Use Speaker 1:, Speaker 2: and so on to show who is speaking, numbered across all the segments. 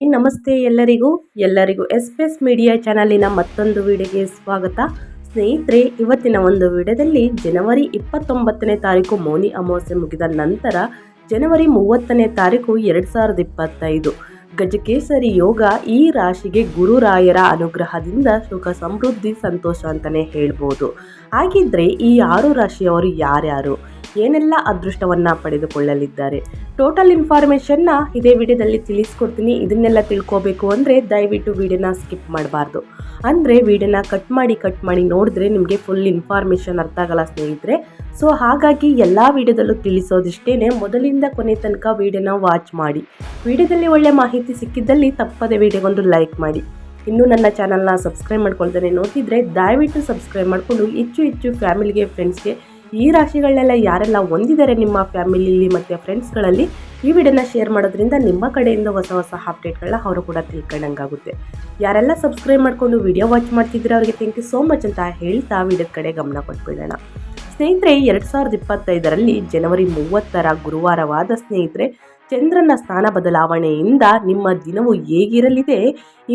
Speaker 1: ನಮಸ್ತೆ ಎಲ್ಲರಿಗೂ ಎಲ್ಲರಿಗೂ ಎಸ್ ಪಿ ಎಸ್ ಮೀಡಿಯಾ ಚಾನಲಿನ ಮತ್ತೊಂದು ವಿಡಿಯೋಗೆ ಸ್ವಾಗತ. ಸ್ನೇಹಿತರೆ, ಇವತ್ತಿನ ಒಂದು ವಿಡಿಯೋದಲ್ಲಿ ಜನವರಿ ಇಪ್ಪತ್ತೊಂಬತ್ತನೇ ತಾರೀಕು ಮೌನಿ ಅಮಾವಾಸ್ಯೆ ಮುಗಿದ ನಂತರ ಜನವರಿ ಮೂವತ್ತನೇ ತಾರೀಕು ಎರಡು ಸಾವಿರದ ಇಪ್ಪತ್ತೈದು. ಗಜಕೇಸರಿ ಯೋಗ ಈ ರಾಶಿಗೆ ಗುರುರಾಯರ ಅನುಗ್ರಹದಿಂದ ಸುಖ, ಸಮೃದ್ಧಿ, ಸಂತೋಷ ಅಂತಲೇ ಹೇಳ್ಬೋದು. ಹಾಗಿದ್ರೆ ಈ ಆರು ರಾಶಿಯವರು ಯಾರ್ಯಾರು? ಏನೆಲ್ಲ ಅದೃಷ್ಟವನ್ನು ಪಡೆದುಕೊಳ್ಳಲಿದ್ದಾರೆ? ಟೋಟಲ್ ಇನ್ಫಾರ್ಮೇಷನ್ನ ಇದೇ ವಿಡಿಯೋದಲ್ಲಿ ತಿಳಿಸ್ಕೊಡ್ತೀನಿ. ಇದನ್ನೆಲ್ಲ ತಿಳ್ಕೋಬೇಕು ಅಂದರೆ ದಯವಿಟ್ಟು ವಿಡಿಯೋನ ಸ್ಕಿಪ್ ಮಾಡಬಾರ್ದು. ಅಂದರೆ ವಿಡಿಯೋನ ಕಟ್ ಮಾಡಿ ಕಟ್ ಮಾಡಿ ನೋಡಿದ್ರೆ ನಿಮಗೆ ಫುಲ್ ಇನ್ಫಾರ್ಮೇಷನ್ ಅರ್ಥ ಆಗಲ್ಲ ಸ್ನೇಹಿತರೆ. ಸೊ ಹಾಗಾಗಿ ಎಲ್ಲ ವಿಡಿಯೋದಲ್ಲೂ ತಿಳಿಸೋದಿಷ್ಟೇ ಮೊದಲಿಂದ ಕೊನೆ ತನಕ ವಿಡಿಯೋನ ವಾಚ್ ಮಾಡಿ. ವಿಡಿಯೋದಲ್ಲಿ ಒಳ್ಳೆ ಮಾಹಿತಿ ಸಿಕ್ಕಿದ್ದಲ್ಲಿ ತಪ್ಪದೆ ವಿಡಿಯೋಗೊಂದು ಲೈಕ್ ಮಾಡಿ. ಇನ್ನೂ ನನ್ನ ಚಾನಲ್ನ ಸಬ್ಸ್ಕ್ರೈಬ್ ಮಾಡ್ಕೊಳ್ತಾನೆ ನೋಡ್ತಿದ್ರೆ ದಯವಿಟ್ಟು ಸಬ್ಸ್ಕ್ರೈಬ್ ಮಾಡಿಕೊಂಡು ಹೆಚ್ಚು ಹೆಚ್ಚು ಫ್ಯಾಮಿಲಿಗೆ ಫ್ರೆಂಡ್ಸ್ಗೆ ಈ ರಾಶಿಗಳನ್ನೆಲ್ಲ ಯಾರೆಲ್ಲ ಹೊಂದಿದ್ದಾರೆ ನಿಮ್ಮ ಫ್ಯಾಮಿಲಿಲಿ ಮತ್ತು ಫ್ರೆಂಡ್ಸ್ಗಳಲ್ಲಿ, ಈ ವಿಡಿಯೋನ ಶೇರ್ ಮಾಡೋದ್ರಿಂದ ನಿಮ್ಮ ಕಡೆಯಿಂದ ಹೊಸ ಹೊಸ ಅಪ್ಡೇಟ್ಗಳನ್ನ ಅವರು ಕೂಡ ತಿಳ್ಕೊಂಡಂಗಾಗುತ್ತೆ. ಯಾರೆಲ್ಲ ಸಬ್ಸ್ಕ್ರೈಬ್ ಮಾಡಿಕೊಂಡು ವಿಡಿಯೋ ವಾಚ್ ಮಾಡ್ತಿದ್ರೆ ಅವರಿಗೆ ಥ್ಯಾಂಕ್ ಯು ಸೋ ಮಚ್ ಅಂತ ಹೇಳ್ತಾ ವಿಡಿಯೋದ ಕಡೆ ಗಮನ ಕೊಟ್ಬಿಡೋಣ. ಸ್ನೇಹಿತರೆ, ಎರಡು ಸಾವಿರದ ಇಪ್ಪತ್ತೈದರಲ್ಲಿ ಜನವರಿ ಮೂವತ್ತರ ಗುರುವಾರವಾದ ಸ್ನೇಹಿತರೆ ಚಂದ್ರನ ಸ್ಥಾನ ಬದಲಾವಣೆಯಿಂದ ನಿಮ್ಮ ದಿನವು ಹೇಗಿರಲಿದೆ?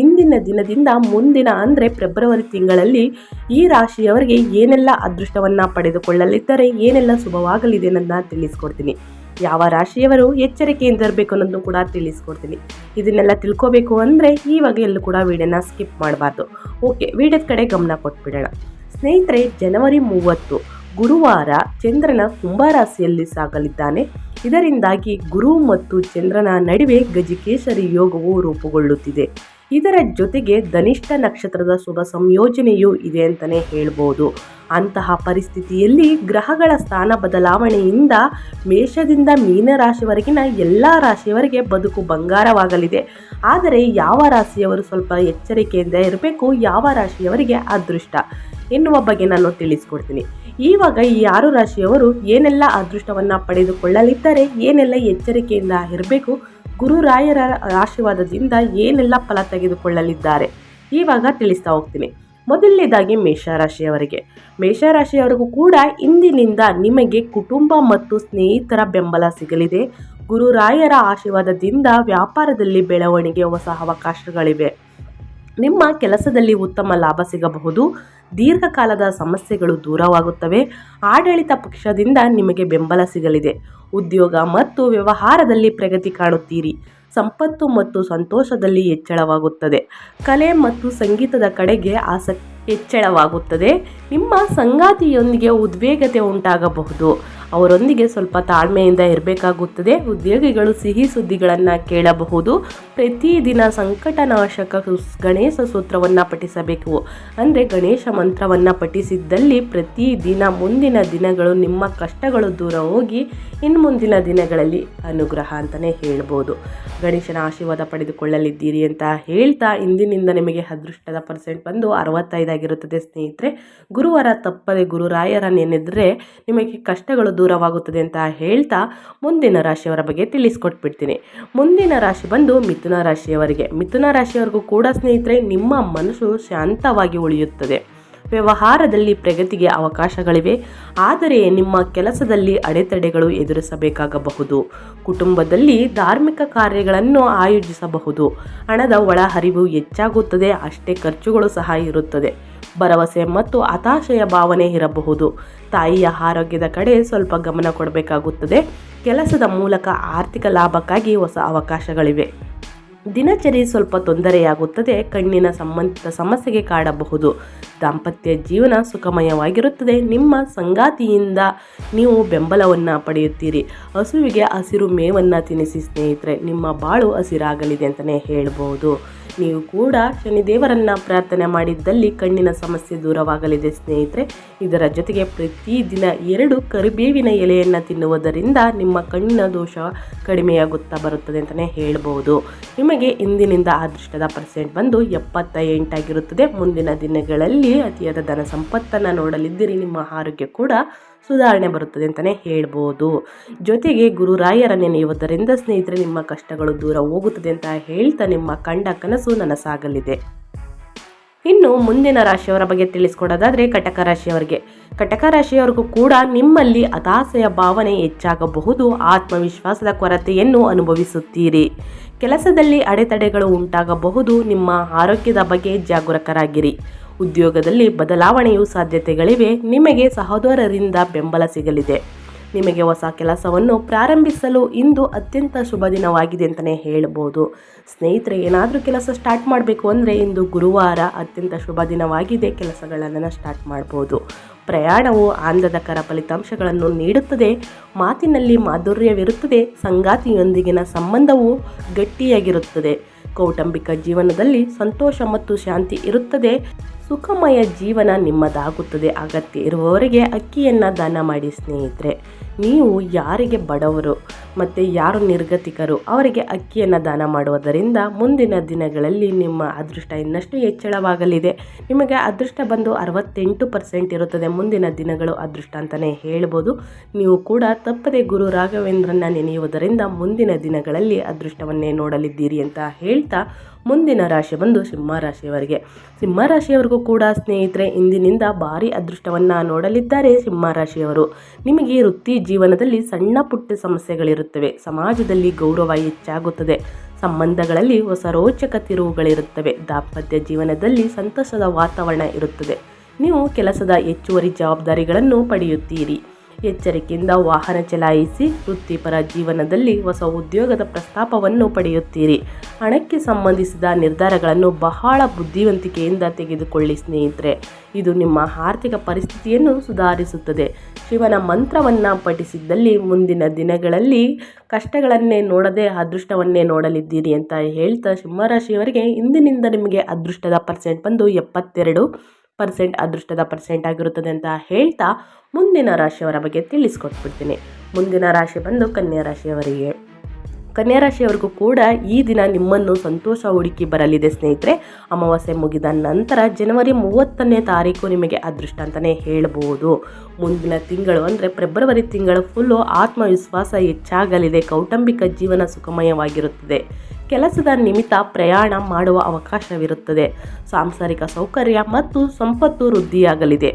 Speaker 1: ಇಂದಿನ ದಿನದಿಂದ ಮುಂದಿನ ಅಂದರೆ ಫೆಬ್ರವರಿ ತಿಂಗಳಲ್ಲಿ ಈ ರಾಶಿಯವರಿಗೆ ಏನೆಲ್ಲ ಅದೃಷ್ಟವನ್ನು ಪಡೆದುಕೊಳ್ಳಲಿದ್ದಾರೆ? ಏನೆಲ್ಲ ಶುಭವಾಗಲಿದೆ ಅನ್ನೋದನ್ನ ತಿಳಿಸ್ಕೊಡ್ತೀನಿ. ಯಾವ ರಾಶಿಯವರು ಎಚ್ಚರಿಕೆಯಿಂದ ಇರಬೇಕು ಅನ್ನೋದನ್ನು ಕೂಡ ತಿಳಿಸ್ಕೊಡ್ತೀನಿ. ಇದನ್ನೆಲ್ಲ ತಿಳ್ಕೋಬೇಕು ಅಂದರೆ ಇವಾಗ ಎಲ್ಲೂ ಕೂಡ ವಿಡಿಯೋನ ಸ್ಕಿಪ್ ಮಾಡಬಾರ್ದು. ಓಕೆ, ವಿಡಿಯೋದ ಕಡೆ ಗಮನ ಕೊಟ್ಬಿಡೋಣ. ಸ್ನೇಹಿತರೆ, ಜನವರಿ ಮೂವತ್ತು, ಗುರುವಾರ ಚಂದ್ರನ ಕುಂಭರಾಶಿಯಲ್ಲಿ ಸಾಗಲಿದ್ದಾನೆ. ಇದರಿಂದಾಗಿ ಗುರು ಮತ್ತು ಚಂದ್ರನ ನಡುವೆ ಗಜಕೇಶರಿ ಯೋಗವು ರೂಪುಗೊಳ್ಳುತ್ತಿದೆ. ಇದರ ಜೊತೆಗೆ ಧನಿಷ್ಠ ನಕ್ಷತ್ರದ ಶುಭ ಸಂಯೋಜನೆಯೂ ಇದೆ ಅಂತಲೇ ಹೇಳ್ಬೋದು. ಅಂತಹ ಪರಿಸ್ಥಿತಿಯಲ್ಲಿ ಗ್ರಹಗಳ ಸ್ಥಾನ ಬದಲಾವಣೆಯಿಂದ ಮೇಷದಿಂದ ಮೀನರಾಶಿವರೆಗಿನ ಎಲ್ಲ ರಾಶಿಯವರಿಗೆ ಬದುಕು ಬಂಗಾರವಾಗಲಿದೆ. ಆದರೆ ಯಾವ ರಾಶಿಯವರು ಸ್ವಲ್ಪ ಎಚ್ಚರಿಕೆಯಿಂದ ಇರಬೇಕು, ಯಾವ ರಾಶಿಯವರಿಗೆ ಅದೃಷ್ಟ? ಎನ್ನುವ ಬಗ್ಗೆ ನಾನು ತಿಳಿಸ್ಕೊಡ್ತೀನಿ. ಈವಾಗ ಈ ಆರು ರಾಶಿಯವರು ಏನೆಲ್ಲ ಅದೃಷ್ಟವನ್ನು ಪಡೆದುಕೊಳ್ಳಲಿದ್ದಾರೆ, ಏನೆಲ್ಲ ಎಚ್ಚರಿಕೆಯಿಂದ ಇರಬೇಕು ಗುರುರಾಯರ ಆಶೀರ್ವಾದದಿಂದ ಏನೆಲ್ಲ ಫಲ ತೆಗೆದುಕೊಳ್ಳಲಿದ್ದಾರೆ. ಇವಾಗ ತಿಳಿಸ್ತಾ ಹೋಗ್ತೀನಿ. ಮೊದಲನೇದಾಗಿ ಮೇಷರಾಶಿಯವರಿಗೆ ಮೇಷರಾಶಿಯವರಿಗೂ ಕೂಡ ಇಂದಿನಿಂದ ನಿಮಗೆ ಕುಟುಂಬ ಮತ್ತು ಸ್ನೇಹಿತರ ಬೆಂಬಲ ಸಿಗಲಿದೆ. ಗುರುರಾಯರ ಆಶೀರ್ವಾದದಿಂದ ವ್ಯಾಪಾರದಲ್ಲಿ ಬೆಳವಣಿಗೆ ಹೊಸ ಅವಕಾಶಗಳಿವೆ. ನಿಮ್ಮ ಕೆಲಸದಲ್ಲಿ ಉತ್ತಮ ಲಾಭ ಸಿಗಬಹುದು. ದೀರ್ಘಕಾಲದ ಸಮಸ್ಯೆಗಳು ದೂರವಾಗುತ್ತವೆ. ಆಡಳಿತ ಪಕ್ಷದಿಂದ ನಿಮಗೆ ಬೆಂಬಲ ಸಿಗಲಿದೆ. ಉದ್ಯೋಗ ಮತ್ತು ವ್ಯವಹಾರದಲ್ಲಿ ಪ್ರಗತಿ ಕಾಣುತ್ತೀರಿ. ಸಂಪತ್ತು ಮತ್ತು ಸಂತೋಷದಲ್ಲಿ ಹೆಚ್ಚಳವಾಗುತ್ತದೆ. ಕಲೆ ಮತ್ತು ಸಂಗೀತದ ಕಡೆಗೆ ಆಸಕ್ತಿ ಹೆಚ್ಚಳವಾಗುತ್ತದೆ. ನಿಮ್ಮ ಸಂಗಾತಿಯೊಂದಿಗೆ ಉದ್ವೇಗತೆ ಉಂಟಾಗಬಹುದು. ಅವರೊಂದಿಗೆ ಸ್ವಲ್ಪ ತಾಳ್ಮೆಯಿಂದ ಇರಬೇಕಾಗುತ್ತದೆ. ಉದ್ಯೋಗಿಗಳು ಸಿಹಿ ಸುದ್ದಿಗಳನ್ನು ಕೇಳಬಹುದು. ಪ್ರತಿದಿನ ಸಂಕಟನಾಶಕ ಗಣೇಶ ಸೂತ್ರವನ್ನು ಪಠಿಸಬೇಕು. ಅಂದರೆ ಗಣೇಶ ಮಂತ್ರವನ್ನು ಪಠಿಸಿದ್ದಲ್ಲಿ ಪ್ರತಿದಿನ ಮುಂದಿನ ದಿನಗಳು ನಿಮ್ಮ ಕಷ್ಟಗಳು ದೂರ ಹೋಗಿ ಇನ್ನು ಮುಂದಿನ ದಿನಗಳಲ್ಲಿ ಅನುಗ್ರಹ ಅಂತಲೇ ಹೇಳ್ಬೋದು. ಗಣೇಶನ ಆಶೀರ್ವಾದ ಪಡೆದುಕೊಳ್ಳಲಿದ್ದೀರಿ ಅಂತ ಹೇಳ್ತಾ ಇಂದಿನಿಂದ ನಿಮಗೆ ಅದೃಷ್ಟದ ಪರ್ಸೆಂಟ್ ಬಂದು ಅರವತ್ತೈದಾಗಿರುತ್ತದೆ. ಸ್ನೇಹಿತರೆ, ಗುರುವಾರ ತಪ್ಪದೆ ಗುರುರಾಯರ ನೆನೆದರೆ ನಿಮಗೆ ಕಷ್ಟಗಳು ದೂರವಾಗುತ್ತದೆ ಅಂತ ಹೇಳ್ತಾ ಮುಂದಿನ ರಾಶಿಯವರ ಬಗ್ಗೆ ತಿಳಿಸ್ಕೊಟ್ಬಿಡ್ತೀನಿ. ಮುಂದಿನ ರಾಶಿ ಬಂದು ಮಿಥುನ ರಾಶಿಯವರಿಗೆ. ಮಿಥುನ ರಾಶಿಯವರಿಗೂ ಕೂಡ ಸ್ನೇಹಿತರೆ, ನಿಮ್ಮ ಮನಸ್ಸು ಶಾಂತವಾಗಿ ಉಳಿಯುತ್ತದೆ. ವ್ಯವಹಾರದಲ್ಲಿ ಪ್ರಗತಿಗೆ ಅವಕಾಶಗಳಿವೆ, ಆದರೆ ನಿಮ್ಮ ಕೆಲಸದಲ್ಲಿ ಅಡೆತಡೆಗಳು ಎದುರಿಸಬೇಕಾಗಬಹುದು. ಕುಟುಂಬದಲ್ಲಿ ಧಾರ್ಮಿಕ ಕಾರ್ಯಗಳನ್ನು ಆಯೋಜಿಸಬಹುದು. ಹಣದ ಒಳಹರಿವು ಹೆಚ್ಚಾಗುತ್ತದೆ, ಅಷ್ಟೇ ಖರ್ಚುಗಳು ಸಹ ಇರುತ್ತದೆ. ಭರವಸೆ ಮತ್ತು ಹತಾಶೆಯ ಭಾವನೆ ಇರಬಹುದು. ತಾಯಿಯ ಆರೋಗ್ಯದ ಕಡೆ ಸ್ವಲ್ಪ ಗಮನ ಕೊಡಬೇಕಾಗುತ್ತದೆ. ಕೆಲಸದ ಮೂಲಕ ಆರ್ಥಿಕ ಲಾಭಕ್ಕಾಗಿ ಹೊಸ ಅವಕಾಶಗಳಿವೆ. ದಿನಚರಿ ಸ್ವಲ್ಪ ತೊಂದರೆಯಾಗುತ್ತದೆ, ಕಣ್ಣಿನ ಸಂಬಂಧಿತ ಸಮಸ್ಯೆಗೆ ಕಾಡಬಹುದು. ದಾಂಪತ್ಯ ಜೀವನ ಸುಖಮಯವಾಗಿರುತ್ತದೆ. ನಿಮ್ಮ ಸಂಗಾತಿಯಿಂದ ನೀವು ಬೆಂಬಲವನ್ನು ಪಡೆಯುತ್ತೀರಿ. ಹಸುವಿಗೆ ಹಸಿರು ಮೇವನ್ನು ತಿನ್ನಿಸಿ ಸ್ನೇಹಿತರೆ, ನಿಮ್ಮ ಬಾಳು ಹಸಿರಾಗಲಿದೆ ಅಂತಲೇ ಹೇಳ್ಬೋದು. ನೀವು ಕೂಡ ಶನಿದೇವರನ್ನು ಪ್ರಾರ್ಥನೆ ಮಾಡಿದ್ದಲ್ಲಿ ಕಣ್ಣಿನ ಸಮಸ್ಯೆ ದೂರವಾಗಲಿದೆ ಸ್ನೇಹಿತರೆ. ಇದರ ಜೊತೆಗೆ ಪ್ರತಿದಿನ ಎರಡು ಕರಿಬೇವಿನ ಎಲೆಯನ್ನು ತಿನ್ನುವುದರಿಂದ ನಿಮ್ಮ ಕಣ್ಣಿನ ದೋಷ ಕಡಿಮೆಯಾಗುತ್ತಾ ಬರುತ್ತದೆ ಅಂತಲೇ ಹೇಳ್ಬೋದು. ನಿಮಗೆ ಇಂದಿನಿಂದ ಅದೃಷ್ಟದ ಪರ್ಸೆಂಟ್ ಬಂದು ಎಪ್ಪತ್ತ ಎಂಟಾಗಿರುತ್ತದೆ ಮುಂದಿನ ದಿನಗಳಲ್ಲಿ ಅತಿಯಾದ ಧನ ಸಂಪತ್ತನ್ನು ನೋಡಲಿದ್ದೀರಿ. ನಿಮ್ಮ ಆರೋಗ್ಯ ಕೂಡ ಸುಧಾರಣೆ ಬರುತ್ತದೆ ಅಂತಲೇ ಹೇಳ್ಬೋದು. ಜೊತೆಗೆ ಗುರುರಾಯರ ನೆನೆಯುವುದರಿಂದ ಸ್ನೇಹಿತರೆ, ನಿಮ್ಮ ಕಷ್ಟಗಳು ದೂರ ಹೋಗುತ್ತದೆ ಅಂತ ಹೇಳ್ತಾ ನಿಮ್ಮ ಕಂಡ ನನಸಾಗಲಿದೆ. ಇನ್ನು ಮುಂದಿನ ರಾಶಿಯವರ ಬಗ್ಗೆ ತಿಳಿಸ್ಕೊಡೋದಾದರೆ ಕಟಕ ರಾಶಿಯವರಿಗೆ. ಕಟಕ ರಾಶಿಯವರಿಗೂ ಕೂಡ ನಿಮ್ಮಲ್ಲಿ ಅತಾಸೆಯ ಭಾವನೆ ಹೆಚ್ಚಾಗಬಹುದು, ಆತ್ಮವಿಶ್ವಾಸದ ಕೊರತೆಯನ್ನು ಅನುಭವಿಸುತ್ತೀರಿ. ಕೆಲಸದಲ್ಲಿ ಅಡೆತಡೆಗಳು ಉಂಟಾಗಬಹುದು, ನಿಮ್ಮ ಆರೋಗ್ಯದ ಬಗ್ಗೆ ಜಾಗರೂಕರಾಗಿರಿ. ಉದ್ಯೋಗದಲ್ಲಿ ಬದಲಾವಣೆಯು ಸಾಧ್ಯತೆಗಳಿವೆ, ನಿಮಗೆ ಸಹೋದರರಿಂದ ಬೆಂಬಲ ಸಿಗಲಿದೆ. ನಿಮಗೆ ಹೊಸ ಕೆಲಸವನ್ನು ಪ್ರಾರಂಭಿಸಲು ಇಂದು ಅತ್ಯಂತ ಶುಭ ದಿನವಾಗಿದೆ ಅಂತಲೇ ಹೇಳ್ಬೋದು. ಸ್ನೇಹಿತರೆ, ಏನಾದರೂ ಕೆಲಸ ಸ್ಟಾರ್ಟ್ ಮಾಡಬೇಕು ಅಂದರೆ ಇಂದು ಗುರುವಾರ ಅತ್ಯಂತ ಶುಭ ದಿನವಾಗಿದೆ. ಕೆಲಸಗಳನ್ನು ಸ್ಟಾರ್ಟ್ ಮಾಡ್ಬೋದು. ಪ್ರಯಾಣವು ಆನಂದಕರ ಫಲಿತಾಂಶಗಳನ್ನು ನೀಡುತ್ತದೆ. ಮಾತಿನಲ್ಲಿ ಮಾಧುರ್ಯವಿರುತ್ತದೆ. ಸಂಗಾತಿಯೊಂದಿಗಿನ ಸಂಬಂಧವು ಗಟ್ಟಿಯಾಗಿರುತ್ತದೆ. ಕೌಟುಂಬಿಕ ಜೀವನದಲ್ಲಿ ಸಂತೋಷ ಮತ್ತು ಶಾಂತಿ ಇರುತ್ತದೆ. ಸುಖಮಯ ಜೀವನ ನಿಮ್ಮದಾಗುತ್ತದೆ. ಅಗತ್ಯ ಇರುವವರಿಗೆ ಅಕ್ಕಿಯನ್ನು ದಾನ ಮಾಡಿ ಸ್ನೇಹಿತರೆ. ನೀವು ಯಾರಿಗೆ ಬಡವರು ಮತ್ತು ಯಾರು ನಿರ್ಗತಿಕರು ಅವರಿಗೆ ಅಕ್ಕಿಯನ್ನು ದಾನ ಮಾಡುವುದರಿಂದ ಮುಂದಿನ ದಿನಗಳಲ್ಲಿ ನಿಮ್ಮ ಅದೃಷ್ಟ ಇನ್ನಷ್ಟು ಹೆಚ್ಚಳವಾಗಲಿದೆ. ನಿಮಗೆ ಅದೃಷ್ಟ ಬಂದು ಅರವತ್ತೆಂಟು ಪರ್ಸೆಂಟ್ ಇರುತ್ತದೆ. ಮುಂದಿನ ದಿನಗಳು ಅದೃಷ್ಟ ಅಂತಲೇ ಹೇಳ್ಬೋದು. ನೀವು ಕೂಡ ತಪ್ಪದೆ ಗುರು ರಾಘವೇಂದ್ರನ ನೆನೆಯುವುದರಿಂದ ಮುಂದಿನ ದಿನಗಳಲ್ಲಿ ಅದೃಷ್ಟವನ್ನೇ ನೋಡಲಿದ್ದೀರಿ ಅಂತ ಹೇಳ್ತಾ ಮುಂದಿನ ರಾಶಿ ಬಂದು ಸಿಂಹ ರಾಶಿಯವರಿಗೆ. ಸಿಂಹ ರಾಶಿಯವರಿಗೂ ಕೂಡ ಸ್ನೇಹಿತರೆ, ಇಂದಿನಿಂದ ಭಾರಿ ಅದೃಷ್ಟವನ್ನು ನೋಡಲಿದ್ದಾರೆ ಸಿಂಹ ರಾಶಿಯವರು. ನಿಮಗೆ ವೃತ್ತಿ ಜೀವನದಲ್ಲಿ ಸಣ್ಣ ಪುಟ್ಟ ಸಮಸ್ಯೆಗಳಿರುತ್ತವೆ. ಸಮಾಜದಲ್ಲಿ ಗೌರವ ಹೆಚ್ಚಾಗುತ್ತದೆ. ಸಂಬಂಧಗಳಲ್ಲಿ ಹೊಸ ರೋಚಕ ತಿರುವುಗಳಿರುತ್ತವೆ. ದಾಂಪತ್ಯ ಜೀವನದಲ್ಲಿ ಸಂತಸದ ವಾತಾವರಣ ಇರುತ್ತದೆ. ನೀವು ಕೆಲಸದ ಹೆಚ್ಚುವರಿ ಜವಾಬ್ದಾರಿಗಳನ್ನು ಪಡೆಯುತ್ತೀರಿ. ಎಚ್ಚರಿಕೆಯಿಂದ ವಾಹನ ಚಲಾಯಿಸಿ ವೃತ್ತಿಪರ ಜೀವನದಲ್ಲಿ ಹೊಸ ಉದ್ಯೋಗದ ಪ್ರಸ್ತಾಪವನ್ನು ಪಡೆಯುತ್ತೀರಿ. ಹಣಕ್ಕೆ ಸಂಬಂಧಿಸಿದ ನಿರ್ಧಾರಗಳನ್ನು ಬಹಳ ಬುದ್ಧಿವಂತಿಕೆಯಿಂದ ತೆಗೆದುಕೊಳ್ಳಿ ಸ್ನೇಹಿತರೆ. ಇದು ನಿಮ್ಮ ಆರ್ಥಿಕ ಪರಿಸ್ಥಿತಿಯನ್ನು ಸುಧಾರಿಸುತ್ತದೆ. ಶಿವನ ಮಂತ್ರವನ್ನು ಪಠಿಸಿದ್ದಲ್ಲಿ ಮುಂದಿನ ದಿನಗಳಲ್ಲಿ ಕಷ್ಟಗಳನ್ನೇ ನೋಡದೆ ಅದೃಷ್ಟವನ್ನೇ ನೋಡಲಿದ್ದೀರಿ ಅಂತ ಹೇಳ್ತಾ ಸಿಂಹರಾಶಿಯವರಿಗೆ ಇಂದಿನಿಂದ ನಿಮಗೆ ಅದೃಷ್ಟದ ಪರ್ಸೆಂಟ್ ಬಂದು ಎಪ್ಪತ್ತೆರಡು. ಪರ್ಸೆಂಟ್ ಅದೃಷ್ಟದ ಪರ್ಸೆಂಟ್ ಆಗಿರುತ್ತದೆ ಅಂತ ಹೇಳ್ತಾ ಮುಂದಿನ ರಾಶಿಯವರ ಬಗ್ಗೆ ತಿಳಿಸ್ಕೊಟ್ಬಿಡ್ತೀನಿ. ಮುಂದಿನ ರಾಶಿ ಬಂದು ಕನ್ಯಾ ರಾಶಿಯವರಿಗೆ. ಕನ್ಯಾ ರಾಶಿಯವರಿಗೂ ಕೂಡ ಈ ದಿನ ನಿಮ್ಮನ್ನು ಸಂತೋಷ ಹುಡುಕಿ ಬರಲಿದೆ ಸ್ನೇಹಿತರೆ. ಅಮಾವಾಸ್ಯೆ ಮುಗಿದ ನಂತರ ಜನವರಿ ಮೂವತ್ತನೇ ತಾರೀಕು ನಿಮಗೆ ಅದೃಷ್ಟ ಅಂತಲೇ ಹೇಳ್ಬೋದು. ಮುಂದಿನ ತಿಂಗಳು ಅಂದರೆ ಫೆಬ್ರವರಿ ತಿಂಗಳು ಫುಲ್ಲು ಆತ್ಮವಿಶ್ವಾಸ ಹೆಚ್ಚಾಗಲಿದೆ. ಕೌಟುಂಬಿಕ ಜೀವನ ಸುಖಮಯವಾಗಿರುತ್ತದೆ. ಕೆಲಸದ ನಿಮಿತ್ತ ಪ್ರಯಾಣ ಮಾಡುವ ಅವಕಾಶವಿರುತ್ತದೆ. ಸಾಂಸಾರಿಕ ಸೌಕರ್ಯ ಮತ್ತು ಸಂಪತ್ತು ವೃದ್ಧಿಯಾಗಲಿದೆ.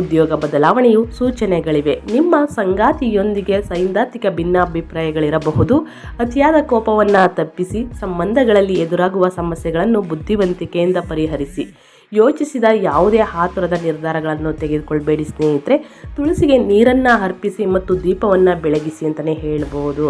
Speaker 1: ಉದ್ಯೋಗ ಬದಲಾವಣೆಯು ಸೂಚನೆಗಳಿವೆ. ನಿಮ್ಮ ಸಂಗಾತಿಯೊಂದಿಗೆ ಸೈದ್ಧಾಂತಿಕ ಭಿನ್ನಾಭಿಪ್ರಾಯಗಳಿರಬಹುದು. ಅತಿಯಾದ ಕೋಪವನ್ನು ತಪ್ಪಿಸಿ ಸಂಬಂಧಗಳಲ್ಲಿ ಎದುರಾಗುವ ಸಮಸ್ಯೆಗಳನ್ನು ಬುದ್ಧಿವಂತಿಕೆಯಿಂದ ಪರಿಹರಿಸಿ. ಯೋಚಿಸಿದ ಯಾವುದೇ ಆತುರದ ನಿರ್ಧಾರಗಳನ್ನು ತೆಗೆದುಕೊಳ್ಬೇಡಿ ಸ್ನೇಹಿತರೆ. ತುಳಸಿಗೆ ನೀರನ್ನು ಅರ್ಪಿಸಿ ಮತ್ತು ದೀಪವನ್ನು ಬೆಳಗಿಸಿ ಅಂತಲೇ ಹೇಳ್ಬೋದು.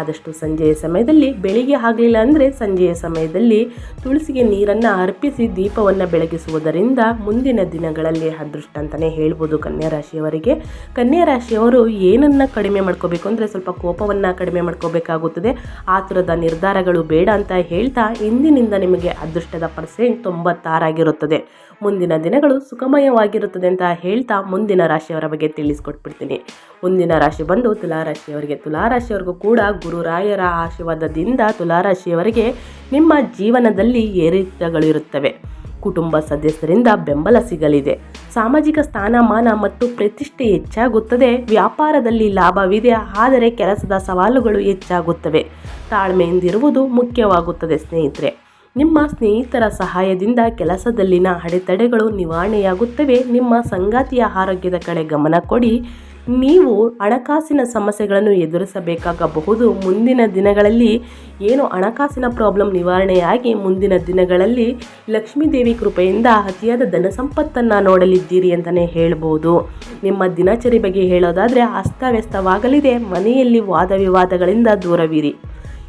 Speaker 1: ಆದಷ್ಟು ಸಂಜೆಯ ಸಮಯದಲ್ಲಿ, ಬೆಳಿಗ್ಗೆ ಆಗಲಿಲ್ಲ ಅಂದರೆ ಸಂಜೆಯ ಸಮಯದಲ್ಲಿ ತುಳಸಿಗೆ ನೀರನ್ನು ಅರ್ಪಿಸಿ ದೀಪವನ್ನು ಬೆಳಗಿಸುವುದರಿಂದ ಮುಂದಿನ ದಿನಗಳಲ್ಲಿ ಅದೃಷ್ಟ ಅಂತಲೇ ಹೇಳ್ಬೋದು ಕನ್ಯಾ ರಾಶಿಯವರಿಗೆ ಕನ್ಯಾ ರಾಶಿಯವರು ಏನನ್ನು ಕಡಿಮೆ ಮಾಡ್ಕೋಬೇಕು ಅಂದರೆ ಸ್ವಲ್ಪ ಕೋಪವನ್ನು ಕಡಿಮೆ ಮಾಡ್ಕೋಬೇಕಾಗುತ್ತದೆ. ಆತುರದ ನಿರ್ಧಾರಗಳು ಬೇಡ ಅಂತ ಹೇಳ್ತಾ ಇಂದಿನಿಂದ ನಿಮಗೆ ಅದೃಷ್ಟದ ಪರ್ಸೆಂಟ್ ತೊಂಬತ್ತಾರಾಗಿರುತ್ತದೆ. ಮುಂದಿನ ದಿನಗಳು ಸುಖಮಯವಾಗಿರುತ್ತದೆ ಅಂತ ಹೇಳ್ತಾ ಮುಂದಿನ ರಾಶಿಯವರ ಬಗ್ಗೆ ತಿಳಿಸ್ಕೊಟ್ಬಿಡ್ತೀನಿ. ಮುಂದಿನ ರಾಶಿ ಬಂದು ತುಲಾರಾಶಿಯವರಿಗೆ, ತುಲಾರಾಶಿಯವರಿಗೂ ಕೂಡ ಗುರುರಾಯರ ಆಶೀರ್ವಾದದಿಂದ ತುಲಾರಾಶಿಯವರಿಗೆ ನಿಮ್ಮ ಜೀವನದಲ್ಲಿ ಏರಿತಗಳಿರುತ್ತವೆ ಕುಟುಂಬ ಸದಸ್ಯರಿಂದ ಬೆಂಬಲ ಸಿಗಲಿದೆ. ಸಾಮಾಜಿಕ ಸ್ಥಾನಮಾನ ಮತ್ತು ಪ್ರತಿಷ್ಠೆ ಹೆಚ್ಚಾಗುತ್ತದೆ. ವ್ಯಾಪಾರದಲ್ಲಿ ಲಾಭವಿದೆ. ಆದರೆ ಕೆಲಸದ ಸವಾಲುಗಳು ಹೆಚ್ಚಾಗುತ್ತವೆ. ತಾಳ್ಮೆಯಿಂದಿರುವುದು ಮುಖ್ಯವಾಗುತ್ತದೆ ಸ್ನೇಹಿತರೆ. ನಿಮ್ಮ ಸ್ನೇಹಿತರ ಸಹಾಯದಿಂದ ಕೆಲಸದಲ್ಲಿನ ಅಡೆತಡೆಗಳು ನಿವಾರಣೆಯಾಗುತ್ತವೆ. ನಿಮ್ಮ ಸಂಗಾತಿಯ ಆರೋಗ್ಯದ ಕಡೆ ಗಮನ ಕೊಡಿ. ನೀವು ಹಣಕಾಸಿನ ಸಮಸ್ಯೆಗಳನ್ನು ಎದುರಿಸಬೇಕಾಗಬಹುದು. ಮುಂದಿನ ದಿನಗಳಲ್ಲಿ ಏನು ಹಣಕಾಸಿನ ಪ್ರಾಬ್ಲಮ್ ನಿವಾರಣೆಯಾಗಿ ಮುಂದಿನ ದಿನಗಳಲ್ಲಿ ಲಕ್ಷ್ಮೀದೇವಿ ಕೃಪೆಯಿಂದ ಅತಿಯಾದ ಧನ ಸಂಪತ್ತನ್ನು ನೋಡಲಿದ್ದೀರಿ ಅಂತಲೇ ಹೇಳ್ಬೋದು. ನಿಮ್ಮ ದಿನಚರಿ ಬಗ್ಗೆ ಹೇಳೋದಾದರೆ ಅಸ್ತವ್ಯಸ್ತವಾಗಲಿದೆ. ಮನೆಯಲ್ಲಿ ವಾದ ವಿವಾದಗಳಿಂದ ದೂರವಿರಿ.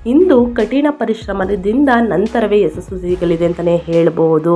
Speaker 1: ಇಂದು ಕಠಿಣ ಪರಿಶ್ರಮದಿಂದ ನಂತರವೇ ಯಶಸ್ಸು ಸಿಗಲಿದೆ ಅಂತಲೇ ಹೇಳಬಹುದು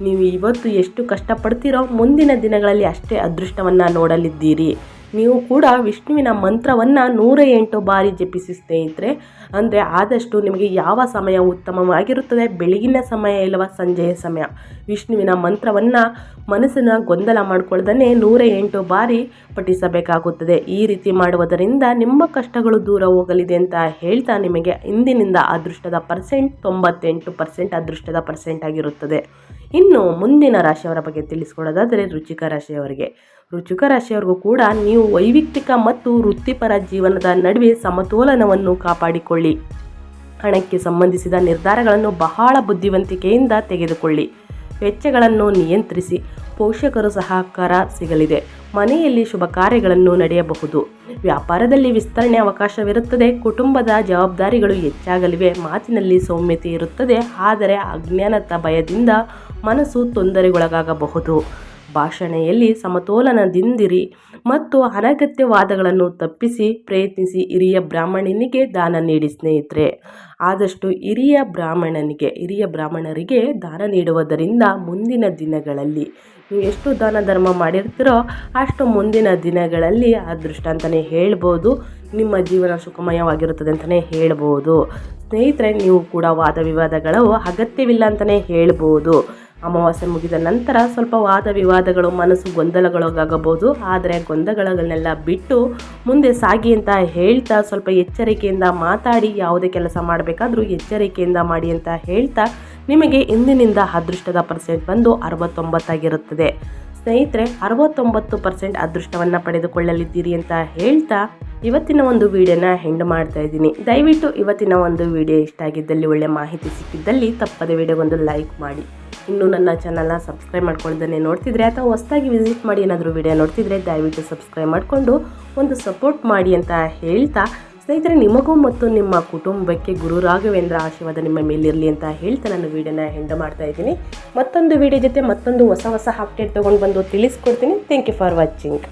Speaker 1: ನೀವು ಇವತ್ತು ಎಷ್ಟು ಕಷ್ಟಪಡ್ತೀರೋ ಮುಂದಿನ ದಿನಗಳಲ್ಲಿ ಅಷ್ಟೇ ಅದೃಷ್ಟವನ್ನು ನೋಡಲಿದ್ದೀರಿ. ನೀವು ಕೂಡ ವಿಷ್ಣುವಿನ ಮಂತ್ರವನ್ನು ನೂರ ಎಂಟು ಬಾರಿ ಜಪಿಸಿ ಸ್ನೇಹಿತರೆ. ಅಂದರೆ ಆದಷ್ಟು ನಿಮಗೆ ಯಾವ ಸಮಯ ಉತ್ತಮವಾಗಿರುತ್ತದೆ? ಬೆಳಗಿನ ಸಮಯ ಇಲ್ಲವ ಸಂಜೆಯ ಸಮಯ? ವಿಷ್ಣುವಿನ ಮಂತ್ರವನ್ನು ಮನಸ್ಸಿನ ಗೊಂದಲ ಮಾಡಿಕೊಳ್ಳದೇ ನೂರ ಎಂಟು ಬಾರಿ ಪಠಿಸಬೇಕಾಗುತ್ತದೆ. ಈ ರೀತಿ ಮಾಡುವುದರಿಂದ ನಿಮ್ಮ ಕಷ್ಟಗಳು ದೂರ ಹೋಗಲಿದೆ ಅಂತ ಹೇಳ್ತಾ ನಿಮಗೆ ಇಂದಿನಿಂದ ಅದೃಷ್ಟದ ಪರ್ಸೆಂಟ್ ತೊಂಬತ್ತೆಂಟು ಪರ್ಸೆಂಟ್ ಅದೃಷ್ಟದ ಪರ್ಸೆಂಟ್ ಆಗಿರುತ್ತದೆ. ಇನ್ನು ಮುಂದಿನ ರಾಶಿಯವರ ಬಗ್ಗೆ ತಿಳಿಸ್ಕೊಡೋದಾದರೆ ರುಚಿಕ ರಾಶಿಯವರಿಗೆ. ರುಚಿಕ ರಾಶಿಯವರಿಗೂ ಕೂಡ ನೀವು ವೈಯಕ್ತಿಕ ಮತ್ತು ವೃತ್ತಿಪರ ಜೀವನದ ನಡುವೆ ಸಮತೋಲನವನ್ನು ಕಾಪಾಡಿಕೊಳ್ಳಿ. ಹಣಕ್ಕೆ ಸಂಬಂಧಿಸಿದ ನಿರ್ಧಾರಗಳನ್ನು ಬಹಳ ಬುದ್ಧಿವಂತಿಕೆಯಿಂದ ತೆಗೆದುಕೊಳ್ಳಿ. ವೆಚ್ಚಗಳನ್ನು ನಿಯಂತ್ರಿಸಿ, ಪೋಷಕರು ಸಹಕಾರ ಸಿಗಲಿದೆ. ಮನೆಯಲ್ಲಿ ಶುಭ ಕಾರ್ಯಗಳನ್ನು ನಡೆಯಬಹುದು. ವ್ಯಾಪಾರದಲ್ಲಿ ವಿಸ್ತರಣೆ ಅವಕಾಶವಿರುತ್ತದೆ. ಕುಟುಂಬದ ಜವಾಬ್ದಾರಿಗಳು ಹೆಚ್ಚಾಗಲಿವೆ. ಮಾತಿನಲ್ಲಿ ಸೌಮ್ಯತೆ ಇರುತ್ತದೆ. ಆದರೆ ಅಜ್ಞಾನತ ಭಯದಿಂದ ಮನಸ್ಸು ತೊಂದರೆಗೊಳಗಾಗಬಹುದು. ಭಾಷಣೆಯಲ್ಲಿ ಸಮತೋಲನದಿಂದಿರಿ ಮತ್ತು ಅನಗತ್ಯ ವಾದಗಳನ್ನು ತಪ್ಪಿಸಿ ಪ್ರಯತ್ನಿಸಿ ಹಿರಿಯ ಬ್ರಾಹ್ಮಣನಿಗೆ ದಾನ ನೀಡಿ ಸ್ನೇಹಿತರೆ. ಆದಷ್ಟು ಹಿರಿಯ ಬ್ರಾಹ್ಮಣನಿಗೆ, ಹಿರಿಯ ಬ್ರಾಹ್ಮಣರಿಗೆ ದಾನ ನೀಡುವುದರಿಂದ ಮುಂದಿನ ದಿನಗಳಲ್ಲಿ ನೀವು ಎಷ್ಟು ದಾನ ಧರ್ಮ ಮಾಡಿರ್ತೀರೋ ಅಷ್ಟು ಮುಂದಿನ ದಿನಗಳಲ್ಲಿ ಅದೃಷ್ಟ ಅಂತಲೇ ಹೇಳ್ಬೋದು. ನಿಮ್ಮ ಜೀವನ ಸುಖಮಯವಾಗಿರುತ್ತದೆ ಅಂತಲೇ ಹೇಳ್ಬೋದು. ಸ್ನೇಹಿತರೆ, ನೀವು ಕೂಡ ವಾದ ವಿವಾದಗಳು ಅಗತ್ಯವಿಲ್ಲ ಅಂತಲೇ ಹೇಳ್ಬೋದು. ಅಮಾವಾಸ್ಯೆ ಮುಗಿದ ನಂತರ ಸ್ವಲ್ಪ ವಾದ ವಿವಾದಗಳು, ಮನಸ್ಸು ಗೊಂದಲಗಳಾಗಬಹುದು. ಆದರೆ ಗೊಂದಲಗಳನ್ನೆಲ್ಲ ಬಿಟ್ಟು ಮುಂದೆ ಸಾಗಿ ಅಂತ ಹೇಳ್ತಾ, ಸ್ವಲ್ಪ ಎಚ್ಚರಿಕೆಯಿಂದ ಮಾತಾಡಿ ಯಾವುದೇ ಕೆಲಸ ಮಾಡಬೇಕಾದ್ರೂ ಎಚ್ಚರಿಕೆಯಿಂದ ಮಾಡಿ ಅಂತ ಹೇಳ್ತಾ ನಿಮಗೆ ಇಂದಿನಿಂದ ಅದೃಷ್ಟದ ಪರ್ಸೆಂಟ್ ಬಂದು ಅರವತ್ತೊಂಬತ್ತಾಗಿರುತ್ತದೆ. ಸ್ನೇಹಿತರೆ, ಅರವತ್ತೊಂಬತ್ತು ಪರ್ಸೆಂಟ್ ಅದೃಷ್ಟವನ್ನು ಪಡೆದುಕೊಳ್ಳಲಿದ್ದೀರಿ ಅಂತ ಹೇಳ್ತಾ ಇವತ್ತಿನ ಒಂದು ವಿಡಿಯೋನ ಹೆಂಡ್ ಮಾಡ್ತಾ ಇದ್ದೀನಿ. ದಯವಿಟ್ಟು ಇವತ್ತಿನ ಒಂದು ವಿಡಿಯೋ ಇಷ್ಟ ಆಗಿದ್ದಲ್ಲಿ ಒಳ್ಳೆ ಮಾಹಿತಿ ಸಿಕ್ಕಿದ್ದಲ್ಲಿ ತಪ್ಪದೆ ವಿಡಿಯೋಗೊಂದು ಲೈಕ್ ಮಾಡಿ. ಇನ್ನು ನನ್ನ ಚಾನಲ್ನ ಸಬ್ಸ್ಕ್ರೈಬ್ ಮಾಡ್ಕೊಳ್ದೇ ನೋಡ್ತಿದ್ರೆ ಅಥವಾ ಹೊಸದಾಗಿ ವಿಸಿಟ್ ಮಾಡಿ ಏನಾದರೂ ವಿಡಿಯೋ ನೋಡ್ತಿದ್ರೆ ದಯವಿಟ್ಟು ಸಬ್ಸ್ಕ್ರೈಬ್ ಮಾಡಿಕೊಂಡು ಒಂದು ಸಪೋರ್ಟ್ ಮಾಡಿ ಅಂತ ಹೇಳ್ತಾ ಸ್ನೇಹಿತರೆ, ನಿಮಗೂ ಮತ್ತು ನಿಮ್ಮ ಕುಟುಂಬಕ್ಕೆ ಗುರು ರಾಘವೇಂದ್ರ ಆಶೀರ್ವಾದ ನಿಮ್ಮ ಮೇಲಿರಲಿ ಅಂತ ಹೇಳ್ತಾ ನಾನು ವಿಡಿಯೋನ ಹೆಂಡ ಮಾಡ್ತಾ ಇದ್ದೀನಿ. ಮತ್ತೊಂದು ವಿಡಿಯೋ ಜೊತೆ ಮತ್ತೊಂದು ಹೊಸ ಹೊಸ ಅಪ್ಡೇಟ್ ತೊಗೊಂಡು ಬಂದು ತಿಳಿಸ್ಕೊಡ್ತೀನಿ. Thank you for watching